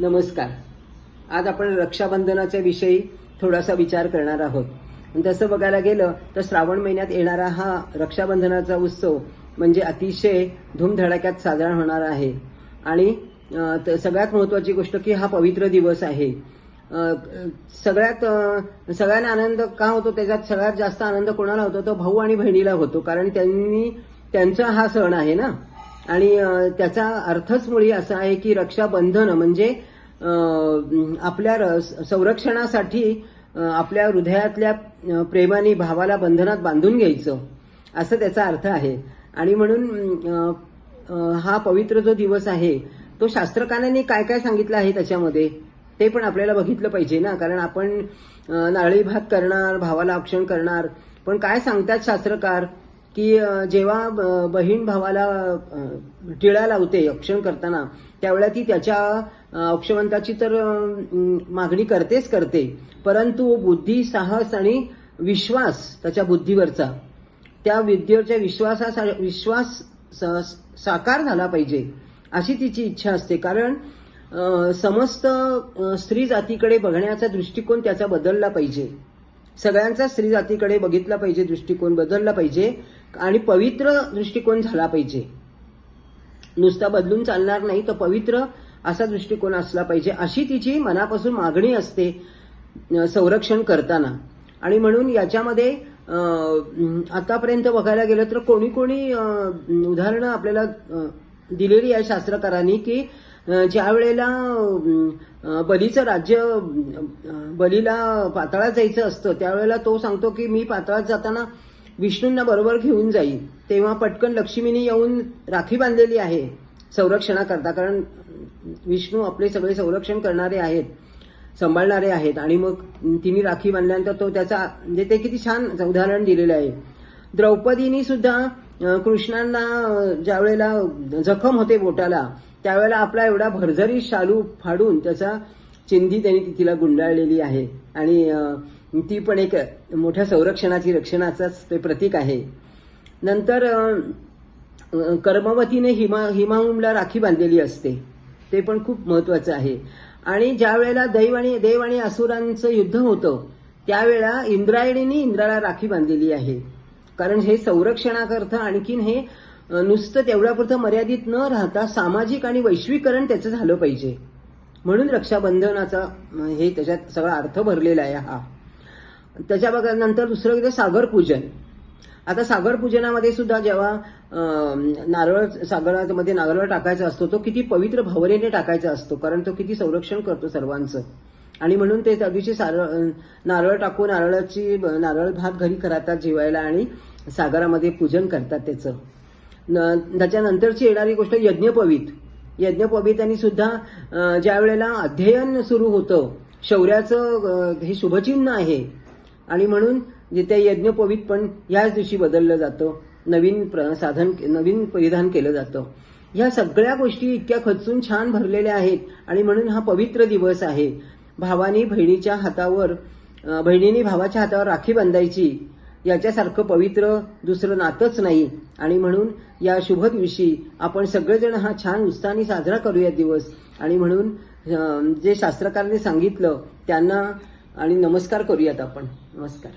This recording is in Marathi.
नमस्कार. आज आपण रक्षाबंधनाच्या विषयी थोडासा विचार करणार आहोत. तसं बघायला गेलं तर श्रावण महिन्यात येणारा हा रक्षाबंधनाचा उत्सव म्हणजे अतिशय धूमधडाक्यात साजरा होणार आहे. आणि सगळ्यात महत्वाची गोष्ट की हा पवित्र दिवस आहे. सगळ्यात सगळ्यांना आनंद का होतो? त्याच्यात सगळ्यात जास्त आनंद कोणाला होतो? तो भाऊ आणि बहिणीला होतो. कारण त्यांनी त्यांचा हा सण आहे ना? आणि त्याचा अर्थच मुळी असा आहे की रक्षाबंधन म्हणजे आपल्या र- संरक्षणासाठी आपल्या हृदयातल्या प्रेमाने भावाला बंधनात बांधून घ्यायचं. असं त्याचा अर्थ आहे. आणि म्हणून हा पवित्र जो दिवस आहे तो शास्त्रकारांनी काय काय सांगितलं आहे त्याच्यामध्ये? ते पण आपल्याला बघितलं पाहिजे ना. कारण आपण नारळी भात करणार भावाला औक्षण करणार. पण काय सांगतात शास्त्रकार? की जेव्हा ब- बहीण भावाला टिळा लावते औक्षण करताना त्यावेळेला ती त्याच्या औक्षवंताची तर मागणी करतेच करते. परंतु बुद्धी साहस आणि विश्वास त्याच्या बुद्धीवरचा त्या विद्येवरच्या विश्वासा विश्वास स- साकार झाला पाहिजे अशी तिची इच्छा असते. कारण समस्त स्त्री जातीकडे बघण्याचा दृष्टिकोन त्याचा बदलला पाहिजे. सगळ्यांचा स्त्री जातीकडे बघितला पाहिजे दृष्टिकोन बदलला पाहिजे. आणि पवित्र दृष्टिकोन झाला पाहिजे. नुसता बदलून चालणार नाही तर पवित्र असा दृष्टिकोन असला पाहिजे अशी तिची मनापासून मागणी असते संरक्षण करताना. आणि म्हणून याच्यामध्ये आतापर्यंत बघायला गेलं तर कोणी कोणी उदाहरणं आपल्याला दिलेली आहे शास्त्रकारांनी की ज्या वेळेला बलीचं राज्य बलीला पाताळात जायचं असतं त्यावेळेला तो सांगतो की मी पाताळात जाताना विष्णूंना बरोबर घेऊन जाईल तेव्हा पटकन लक्ष्मीने येऊन राखी बांधलेली आहे. संरक्षणाकरता कारण विष्णू आपले सगळे संरक्षण करणारे आहेत सांभाळणारे आहेत आणि मग तिने राखी बांधल्यानंतर तो त्याचा म्हणजे ते किती छान उदाहरण दिलेलं आहे. द्रौपदीनी सुद्धा कृष्णांना ज्या ज्यावेळेला जखम होते बोटाला त्यावेळेला आपला एवढा भरझरी शालू फाडून त्याचा चिंधी त्यांनी तिला गुंडाळलेली आहे. आणि ती पण एक मोठ्या संरक्षणाची रक्षणाचाच ते प्रतीक आहे. नंतर कर्मवतीने हिमा हिमाहुमला राखी बांधलेली असते. ते पण खूप महत्वाचं आहे. आणि ज्या वेळेला दैव आणि देव आणि असुरांचं युद्ध होतं त्यावेळेला इंद्रायणीने इंद्राला राखी बांधलेली आहे. कारण हे संरक्षणाकरता आणखीन हे नुसतं तेवढ्यापुरतं मर्यादित न राहता सामाजिक आणि वैश्वीकरण त्याचं झालं पाहिजे. म्हणून रक्षाबंधनाचा हे त्याच्यात सगळा अर्थ भरलेला आहे हा. त्याच्या बघा नंतर दुसरं म्हणजे सागर पूजन आता सागर पूजनामध्ये सुद्धा जेव्हा नारळ सागरामध्ये नारळ टाकायचा असतो तो किती पवित्र भावनेने टाकायचा असतो कारण तो किती संरक्षण करतो सर्वांचं. आणि म्हणून ते त्या दिवशी नारळ टाकून नारळाची नारळ भात घरी करतात जेवायला आणि सागरामध्ये पूजन करतात त्याचं. न- त्याच्यानंतरची येणारी गोष्ट यज्ञपवीत. यज्ञपवितांनी सुद्धा ज्या वेळेला अध्ययन सुरू होतं शौर्याचं हे शुभचिन्ह आहे आणि म्हणून जिथे ते पण याच दिवशी बदललं जातं नवीन प्र- साधन नवीन परिधान केलं जातं. ह्या सगळ्या गोष्टी इतक्या खचून छान भरलेल्या आहेत आणि म्हणून हा पवित्र दिवस आहे. भावानी बहिणीच्या हातावर बहिणीने भावाच्या हातावर राखी बांधायची याच्यासारखं पवित्र दुसरं नातंच नाही. आणि म्हणून या शुभ दिवशी आपण सगळेजण हा छान उत्साहाने साजरा करूया दिवस. आणि म्हणून जे शास्त्रकारांनी सांगितलं त्यांना आणि नमस्कार करूयात आपण. नमस्कार.